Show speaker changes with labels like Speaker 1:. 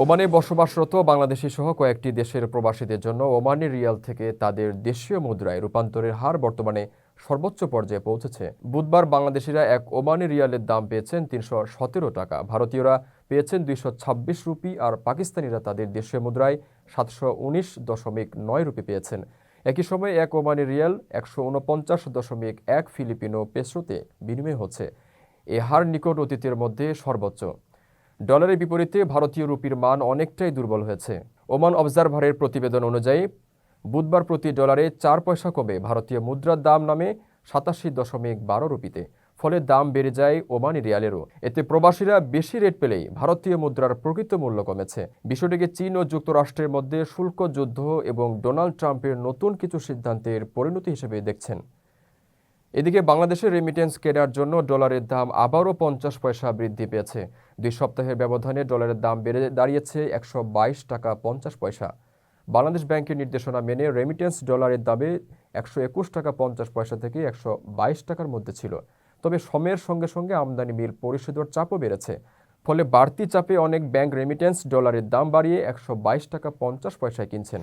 Speaker 1: ওমানে বসবাসরত বাংলাদেশি সহ কয়েকটি দেশের প্রবাসীদের জন্য ওমানি রিয়াল থেকে তাদের দেশীয় মুদ্রায় রূপান্তরের হার বর্তমানে সর্বোচ্চ পর্যায়ে পৌঁছেছে। বুধবার বাংলাদেশিরা এক ওমানি রিয়ালের দাম পেয়েছেন তিনশো সতেরো টাকা। ভারতীয়রা পেয়েছেন দুইশো ছাব্বিশ রুপি আর পাকিস্তানিরা তাদের দেশীয় মুদ্রায় সাতশো উনিশ দশমিক নয় রুপি পেয়েছেন। একই সময়ে এক ওমানি রিয়াল একশো উনপঞ্চাশ দশমিক এক ফিলিপিনো পেসোতে বিনিময় হচ্ছে। এ হার নিকট অতীতের মধ্যে সর্বোচ্চ। ডলারের বিপরীতে ভারতীয় রুপির মান অনেকটাই দুর্বল হয়েছে। ওমান অবজারভারের প্রতিবেদন অনুযায়ী, বুধবার প্রতি ডলারে চার পয়সা কমে ভারতীয় মুদ্রার দাম নামে সাতাশি দশমিক বারো রুপিতে, ফলে দাম বেড়ে যায় ওমানি রিয়ালেরও। এতে প্রবাসীরা বেশি রেট পেলেই ভারতীয় মুদ্রার প্রকৃত মূল্য কমেছে। বিষয়টিকে চীন ও যুক্তরাষ্ট্রের মধ্যে শুল্ক, যুদ্ধ এবং ডোনাল্ড ট্রাম্পের নতুন কিছু সিদ্ধান্তের পরিণতি হিসেবে দেখছেন। এদিকে বাংলাদেশের রেমিটেন্স কেনার জন্য ডলারের দাম আবারও পঞ্চাশ পয়সা বৃদ্ধি পেয়েছে। দুই সপ্তাহের ব্যবধানে ডলারের দাম বেড়ে দাঁড়িয়েছে একশো বাইশ টাকা পঞ্চাশ পয়সা। বাংলাদেশ ব্যাংকের নির্দেশনা মেনে রেমিটেন্স ডলারের দামে একশো একুশ টাকা পঞ্চাশ পয়সা থেকে একশো বাইশ টাকার মধ্যে ছিল। তবে সময়ের সঙ্গে সঙ্গে আমদানি বিল পরিশোধের চাপও বেড়েছে। ফলে বাড়তি চাপে অনেক ব্যাংক রেমিটেন্স ডলারের দাম বাড়িয়ে একশো বাইশ টাকা পঞ্চাশ পয়সায় কিনছেন।